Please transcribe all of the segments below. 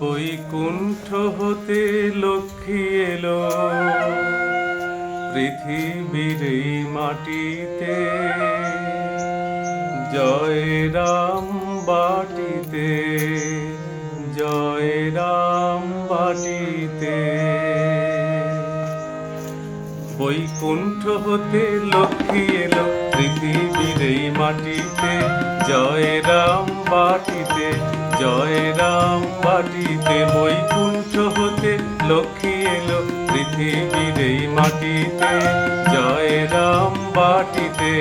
বৈকুণ্ঠ হতে লক্ষ্মী এলো। পৃথিবীর মাটিতে, জয় রাম বাটিতে, জয় রাম বাটিতে। বৈকুণ্ঠ হতে লক্ষ্মী এলো, পৃথিবীর মাটিতে, জয় রাম বাটিতে। জয় রাম বাটিতে বৈকুণ্ঠ হতে, লক্ষ্মী এলো পৃথিবীর এই মাটিতে। জয় রাম বাটিতে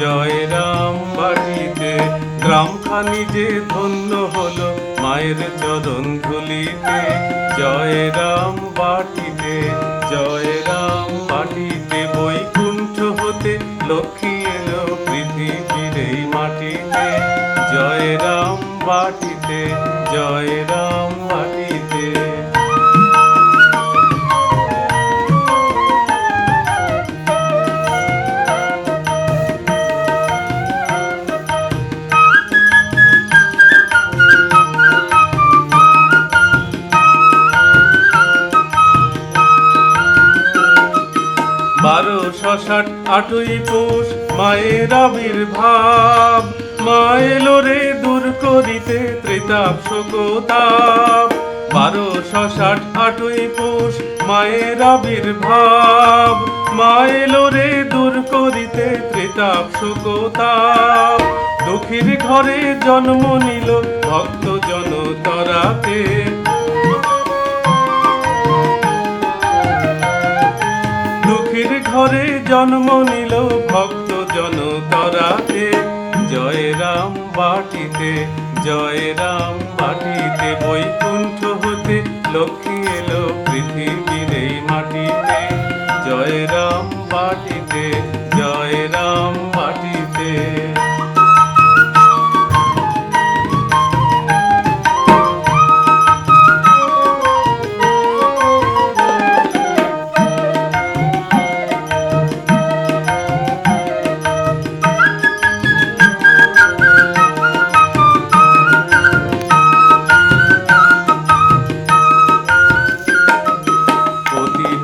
জয় রাম বাটিতে গ্রামখানি যে ধন্য হলো মায়ের চরণ ধুলিতে। জয় রাম বাটিতে জয় বারোশো ষাট আটই পৌষ, মায়ের আবির্ভাব। মা এলো রে দূর করিতে ত্রিতাপ, শোকতাপ। বারোশো ষাট আটই পৌষ, মায়ের আবির্ভাব। মা রে দূর করিতে ত্রিতাপ, শোকতাপ। দুঃখীর ঘরে জন্ম নিল ভক্ত জনতরাতে ঘরে জন্ম নিল ভক্ত জনতরাতে। জয় রাম বাটিতে জয় রাম বাটিতে বৈকুণ্ঠ হতে লক্ষ্মী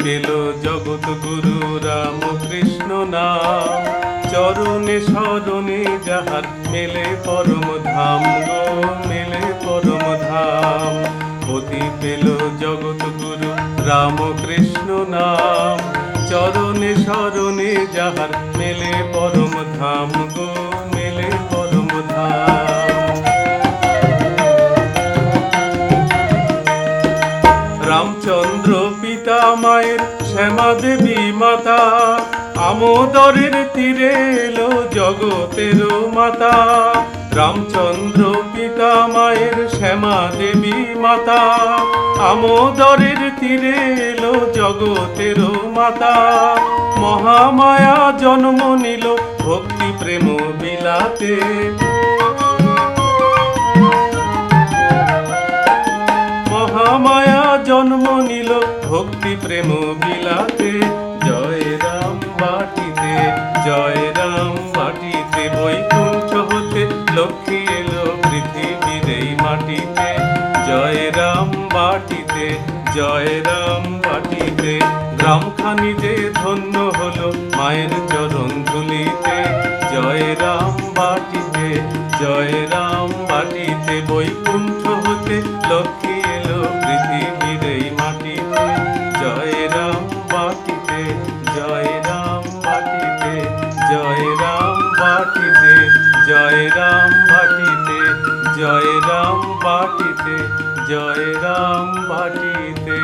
পেল জগৎ গুরু রাম কৃষ্ণ নাম। চরণে, স্মরণে যাহার মেলে পরম ধাম গো, মেলে পরম ধাম। পতি পেল জগৎ গুরু রাম কৃষ্ণ নাম। চরণে, স্মরণে যাহার মেলে পরম ধাম গো, মেলে পরম ধাম। আমোদরের তীরে এলো জগতের মাতা। রামচন্দ্র পিতা মায়ের শ্যামা দেবী মাতা। আমোদরের তীরে এলো জগতের মাতা। মহামায়া জন্ম নিল ভক্তি প্রেম বিলাতে। মহামায়া জন্ম নিল ভক্তি প্রেম বিলাতে। লক্ষ্মী এলো পৃথিবীর এই মাটিতে। জয় রাম বাটিতে, জয় রাম বাটিতে। গ্রামখানি যে ধন্য হলো মায়ের চরণ ধুলিতে। জয় রাম বাটিতে, জয় রাম বাটিতে বৈকুণ্ঠ হতে লক্ষ্মী রাম বাটিতে জয় রাম বাটিতে